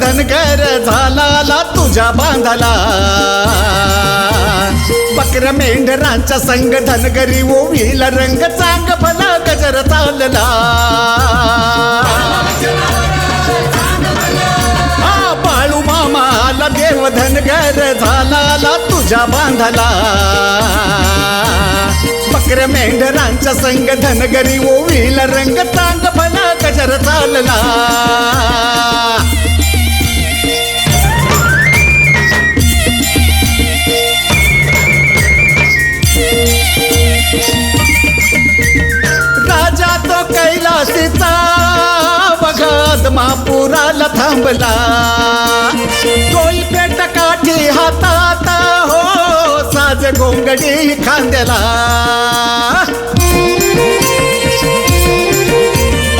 धनगर झाला तुझ्या बांधाला. बकर मेंढरांच्या संग धनगरी ओवीला रंग चांग भला गजर चालला. हा बाळू मामा आला देव धनगर झाला तुझ्या बांधाला. बकर मेंढरांच्या संग धनगरी ओवीला रंग चांग भला गजर चालला. थांबला. टोलपेट काठी हातात हो साज गोंगडी खांद्याला.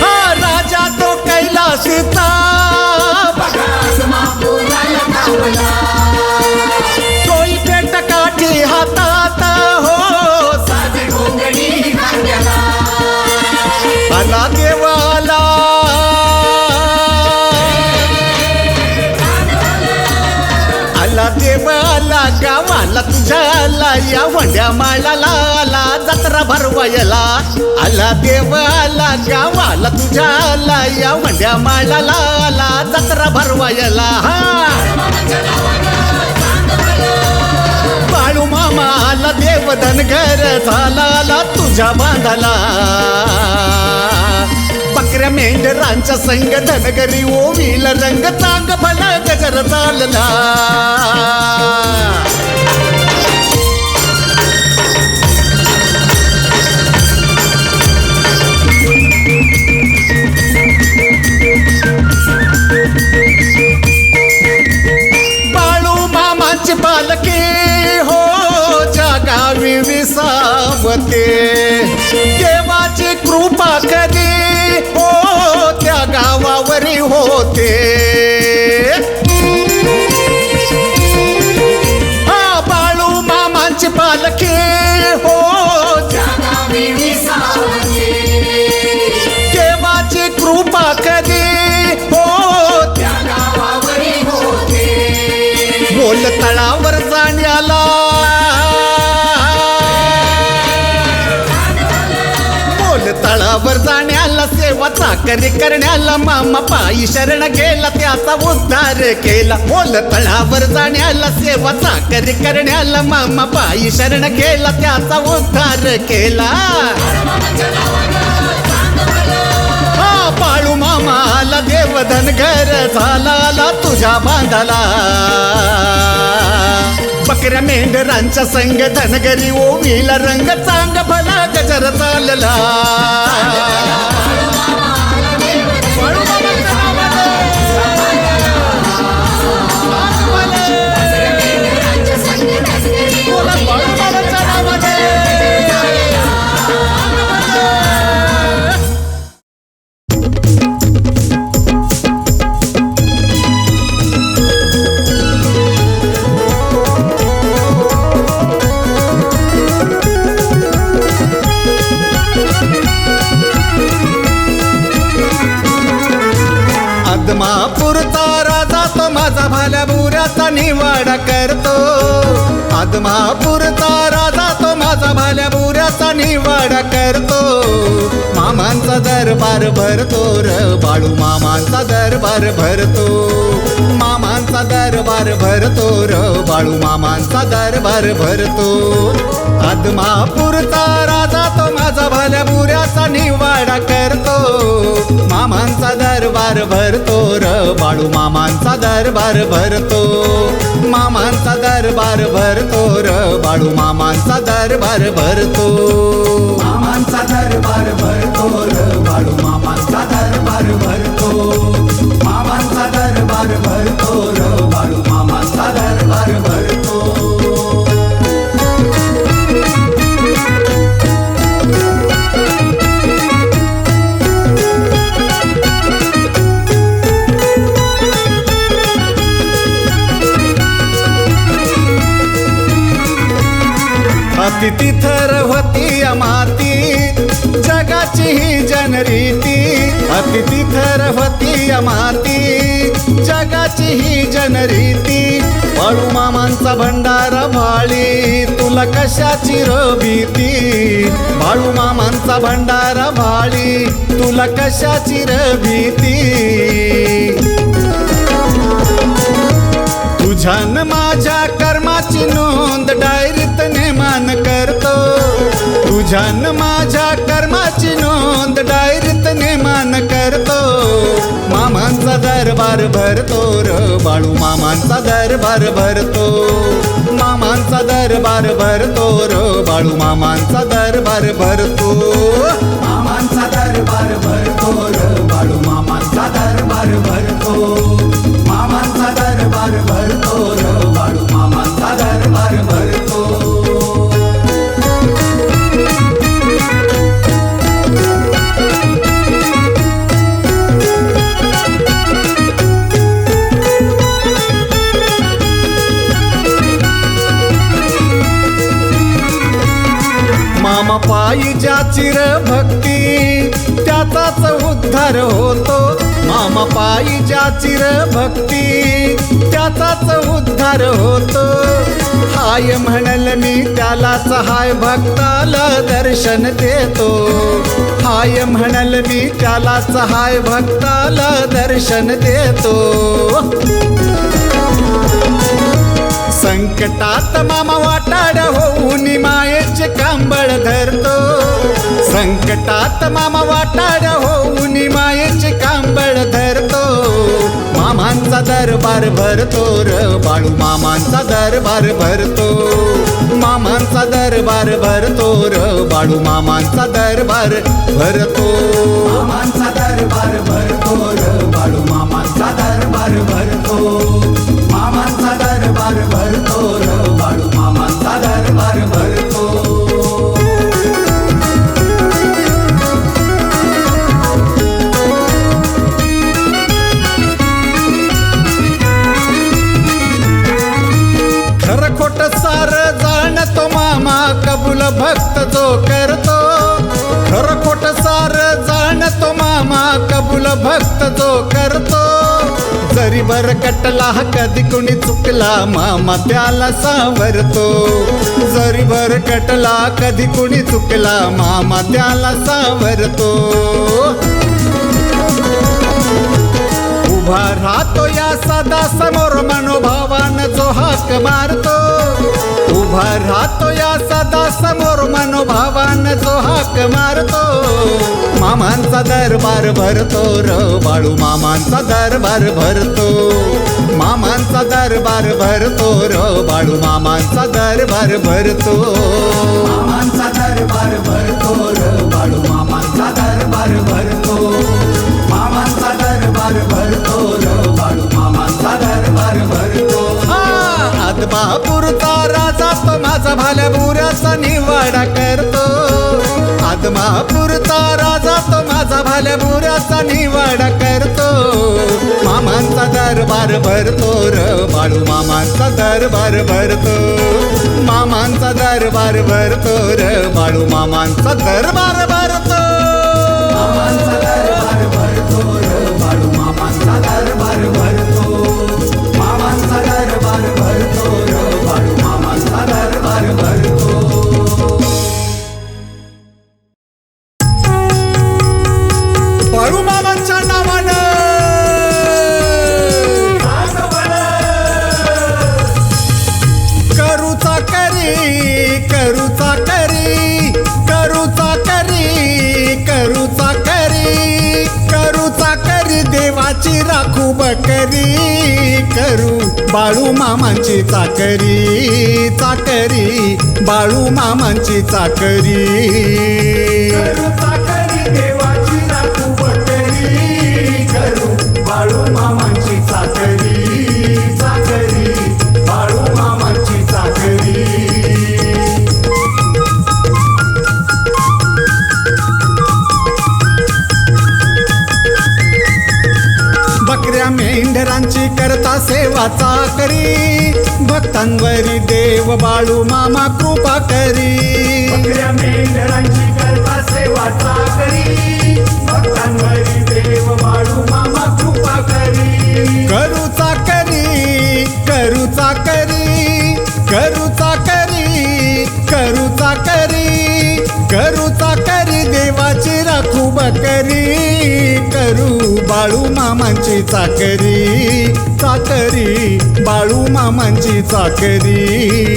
हा राजा तो कैलासीचा आला तुझ्या आला या वंड्या माळाला आला जत्रा भरवायला. आला देवाला गावाला तुझ्या आला या वंड्या माळाला आला जत्रा भरवायला. हा. बाळू मामा आला देव धनगर झाला आला तुझ्या बांधाला. बकऱ्या मेंढरांच्या संग धनगरी ओवील रंग चांग भला गजर चालला. हो विसावते. देवाची कृपा कधी बरी होते. हा बाळू मामांची पालखी हो. बोल तळावर जाण्याला सेवा चाकरी करण्याला मामा पायी शरण गेला त्याचा उद्धार केला. बोल तळावर जाण्याला सेवा चाकरी करण्याला मामा पायी शरण गेला त्याचा उद्धार केला. हा मामा आला देव धनगर झाला तुझ्या बांधाला. बकऱ्या मेंढरांच्या संग धनगरी ओवीला रंग चांग भला गजर भरतो र बाळू मामांचा दरबार भरतो. आदमापूरचा राजा तो माझा भल्या बुऱ्याचा निवाडा करतो. मामांचा दरबार भरतो र बाळू मामांचा दरबार भरतो. मामांचा दरबार भरतो र बाळू मामांचा दरबार भरतो. मामांचा दरबार भरतो र बाळू अति तिथर होती माती. जगाची ही जनरीती. अतिथी थरवती माती. जगाची ही जनरीती. बाळू मामांचा भंडारा भाळी तुला कशाची रभीती भीती बाळू मामांचा भंडारा भाळी तुला कशाची रभीती तुझ्यान माझ्या कर्माची नोंद डायरीत नेमान करतो. तुझ्या माझ्या कर्माची नोंद डायरीत नेमान करतो. मामांचा दरबार भरतो र बाळू मामांचा दरबार भरतो. मामांचा दरबार भरतो र बाळू मामांचा दरबार भरतो. मामांचा दरबार भरतो र बाळू मामांचा दरबार भरतो. माईच्या चिर भक्ती त्याचाच उद्धार होतो. मामा पायी चिर भक्ती त्याचाच उद्धार होतो. हाय म्हणल मी त्यालाच हाय भक्ताला दर्शन देतो. हाय म्हणल मी त्यालाच हाय भक्ताला दर्शन देतो. संकटात मामा वाटाड होऊन मायेचे कांबळ धरतो. संकटात मामा वाटाड होऊन मायेचे कांबळ धरतो. मामांचा दरबार भरतो र बाळू मामांचा दरबार भरतो. मामांचा दरबार भरतो र बाळू मामांचा दरबार भरतो. मामांचा दरबार भरतो र बाळू मामांचा दरबार भरतो. भक्त जो करतो जरी बर कटला कधी कुणी चुकला मामा त्याला सावरतो. जरी बर कटला कधी कुणी चुकला मामा त्याला सावरतो. उभा राहतो सदा समोर मनोभावान जो हाक मारतो. उभा राहतो या सदा समोर मनोभावान जो हाक मारतो. मामांचा दरबार भरतो र बाळू मामांचा दरबार भरतो. मामांचा दरबार भरतो र बाळू मामांचा दरबार भरतो. मामांचा दरबार भरतो र बाळू मामांचा दरबार भरतो. मामांचा राजा भाल्या भुऱ्याचा निवाडा करतो. आदमापूरचा राजा तो माझा भाल्या भुऱ्याचा निवाडा करतो. मामांचा दरबार भरतो र बाळू मामांचा दरबार भरतो. मामांचा दरबार भरतो र बाळू मामांचा दरबार भर बाळू मामांच्या नावानं. करूचा करी करूचा करी करूचा करी करूचा करी करूचा करी देवाची राखू बकरी करू बाळू मामांची चाकरी चाकरी बाळू मामांची चाकरी. बाळू मामांची चाकरी चाकरी बाळू मामांची चाकरी बकऱ्या मेंढरांची करता सेवा चाकरी. भक्तांवरी देव बाळू मामा कृपा करी. बकऱ्या मेंढरांची करता सेवा चाकरी. करू चाकरी करू चाकरी करू चाकरी करू चाकरी करू चाकरी देवाची राखू बकरी करू बाळू मामांची चाकरी चाकरी बाळू मामांची चाकरी.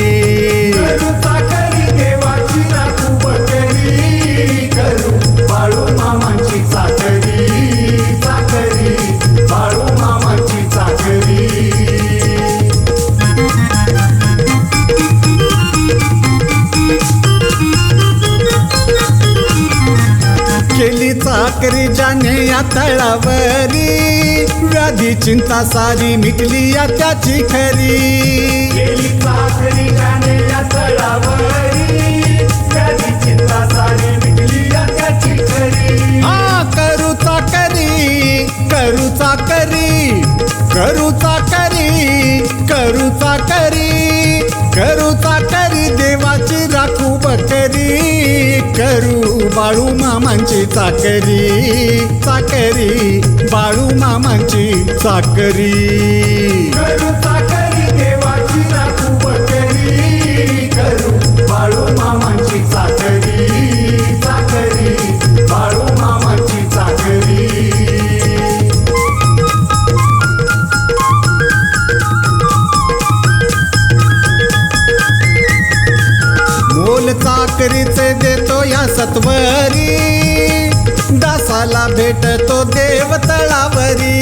या तळावरी. व्याधी चिंता सारी मिटली या त्याची खरी. हा करू चाकरी करू चाकरी करू चाकरी करू चाकरी करू देवाची राखू बकरी करू बाळू मामांची चाकरी चाकरी बाळू मामांची चाकरी. करू चाकरी देवाची सत्वरी. दासाला भेटतो देव तळावरी.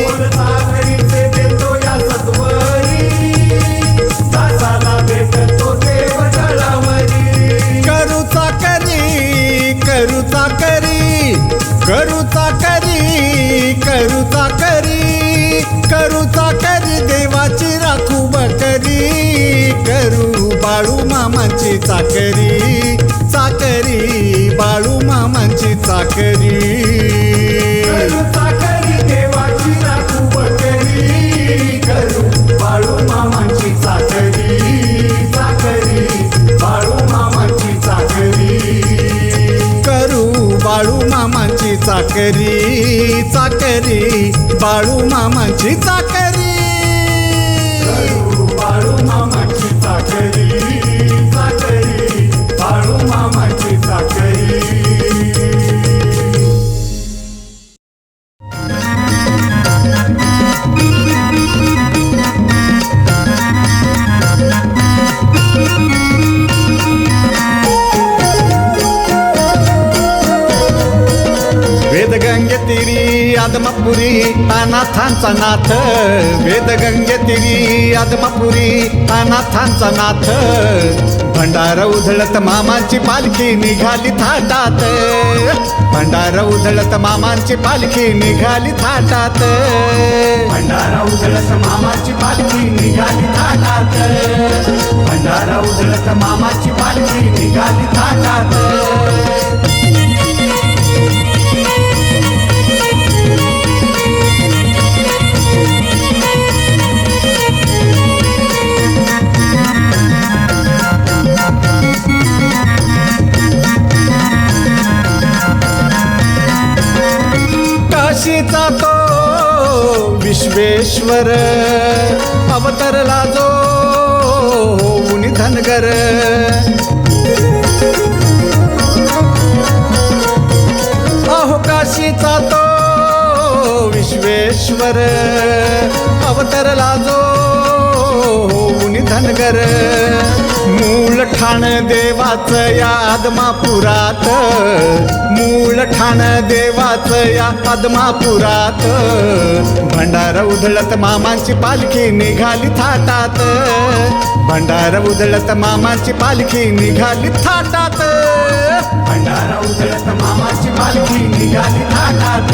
मोल करी देतो करी. सत्वरी करी भेटतो करी. तळावरी करी देवाची राखू बकरी. करू बाळू मामाची चाकरी. चाकरी बाळू मामांची चाकरी करू चाकरी मामांची चाकरी चाकरी बाळू मामांची चाकरी करू बाळू मामांची चाकरी अनाथांचा नाथ वेदगंगे तिरी आदमापुरी अनाथांचा नाथ. भंडार उधळत मामांची पालखी निघाली थाटात. भंडार उधळत मामांची पालखी निघाली थाटात. भंडारा उधळत मामाची पालखी निघाली थाटात. भंडारा उधळत मामाची पालखी निघाली थाटात. काशीचा तो विश्वेश्वर अवतरला जो उनी धनगर अहो काशीचा तो विश्वेश्वर अवतरला जो धनगर. मूळ ठाण देवाचं या आदमापुरात मूळ ठाण देवाचं या आदमापुरात भंडार उधळत मामांची पालखी निघाली थाटात. भंडार उधळत मामांची पालखी निघाली थाटात. भंडारा उधळत मामाची पालखी निघाली थाटात.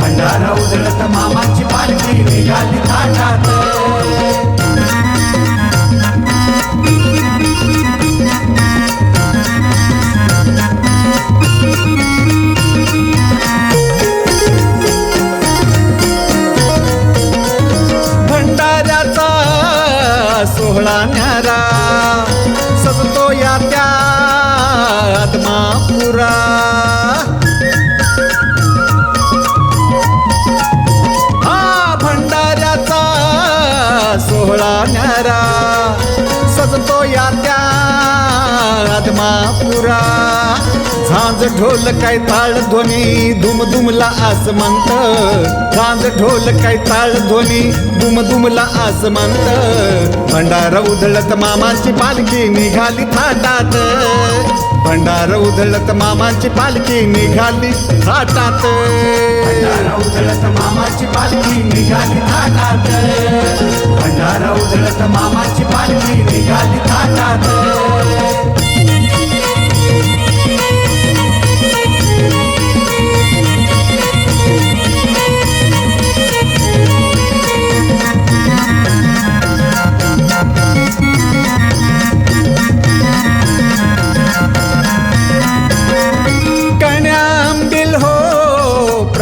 भंडारा उधळत मामाची ढोल काय ताळ ध्वनी धुमधुमला आस आसमंत. झांज ढोल काय ताळ ध्वनी दुम आस आसमंत. भंडार उधळत मामाची पालखी निघाली थाटात. भंडार उधळत मामाची पालखी निघाली थाटात. भंडारा उधळत मामाची पालखी निघाली थाटात. भंडार उधळत मामाची पालखी निघाली थाटात.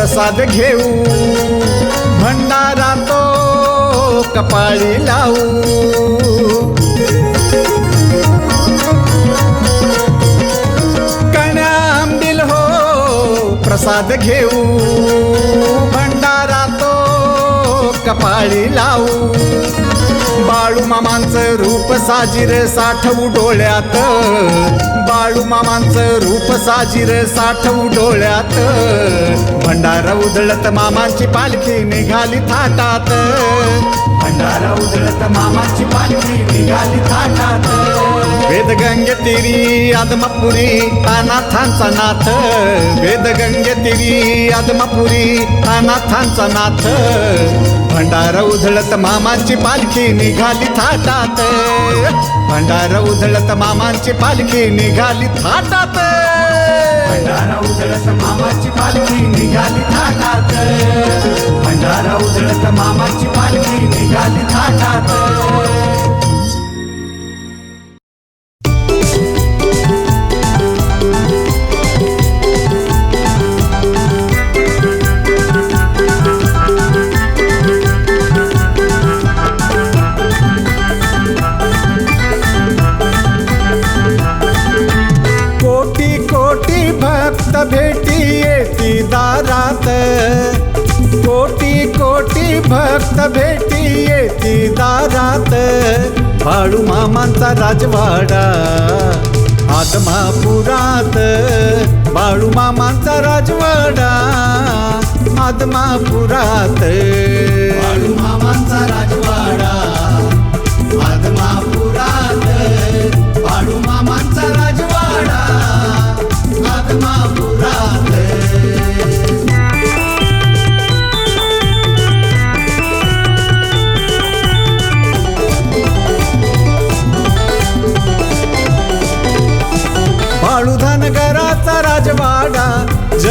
प्रसाद घेऊ. भंडारा तो कपाळी लावू. कण्या आंबील हो प्रसाद घेऊ. भंडारा तो कपाळी लावू. बाळू मामांचं रूप साजीर साठवू डोळ्यात. बाळू मामांचं रूप साजीर साठवू डोळ्यात. भंडारा उधळत मामांची पालखी निघाली थाटात. भंडारा उधळत मामाची पालखी निघाली थाटात. वेदगंगे तिरी आदमापुरी अनाथांचा नाथ. वेदगंगे तिरी आदमापुरी अनाथांचा नाथ. भंडार उधळत मामांची पालखी निघाली थाटात. भंडार उधळत मामांची पालखी निघाली थाटात. भंडारा उधळत मामाची पालखी निघाली थाटात. भंडारा उधळत मामाची पालखी निघाली थाटात. बाळू राजवाडा. आदमापुरात बाळू मामांचा राजवाडा. आदमापुरात बाळू मामांचा राजवाडा.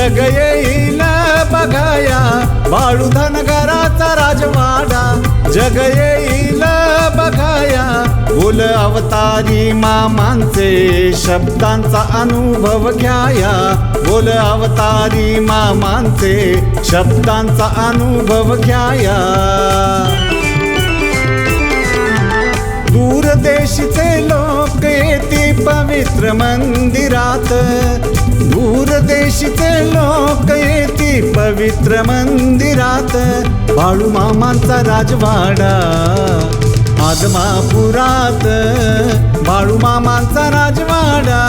जग येईल बघाया. बाळू धनगराचा राजवाडा. जग येईल बघाया. बोल अवतारी मामांचे शब्दांचा अनुभव घ्याया. बोल अवतारी मामांचे शब्दांचा अनुभव घ्याया. दूरदेशीचे लोक येते पवित्र मंदिरात. दूरदेशीचे लोक येते पवित्र मंदिरात. बाळू मामांचा राजवाडा आदमापुरात. बाळू मामांचा राजवाडा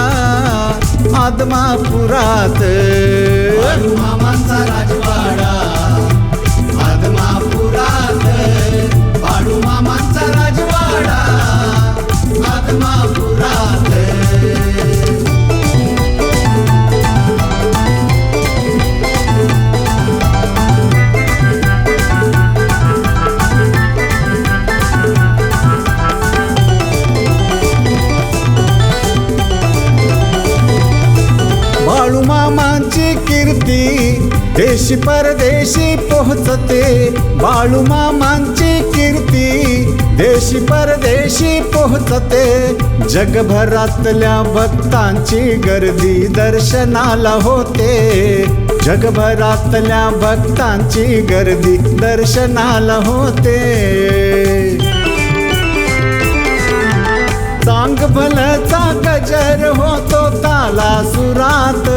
आदमापुरात. बाळू मामांचा राजवाडा. मामांची देश देशी परदेशी पोहोचते. बाळू मामांची कीर्ती. देशी परदेशी पोहोचते. जगभरातल्या भक्तांची गर्दी दर्शनाला होते. जगभरातल्या भक्तांची गर्दी दर्शनाला होते. चांग भलचा गजर होतो ताला सुरात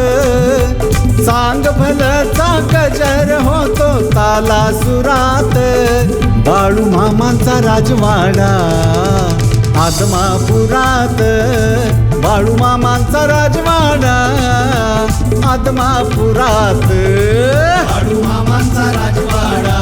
चांग भलचा गजर होतो ताला सुरात. बाळू मामांचा राजवाडा आदमापुरात बाळू मामांचा राजवाडा आदमापुरात बाळू मामांचा राजवाडा.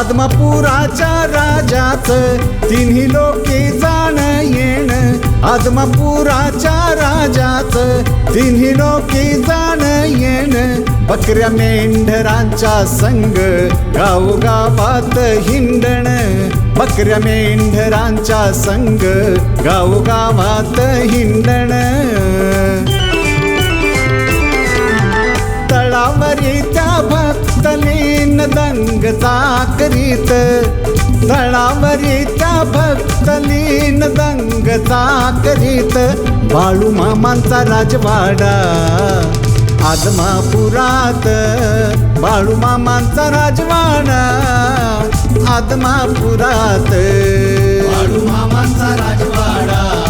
आदमापुराच्या राजाच तिन्ही लोके जाण येण. आदमापुराच्या राजाच तिन्ही लोके जाण येण. बकऱ्या मेंढरांच्या संग गावगावात हिंडण. बकऱ्या मेंढरांच्या संग गावगावात हिंडण. तळावरी भक्तलीन दंग करीत तळावरी त्या भक्तलीन दंग करीत बाळू मामांचा राजवाडा आदमापुरात. बाळू मामांचा राजवाडा आदमापुरात. बाळू मामांचा राजवाडा.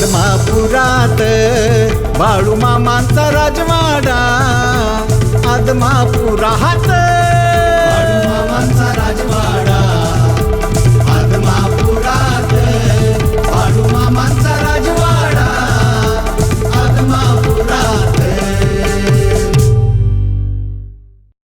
आदमापुरात बाळू मामांचा राजवाडा. आदमापुरात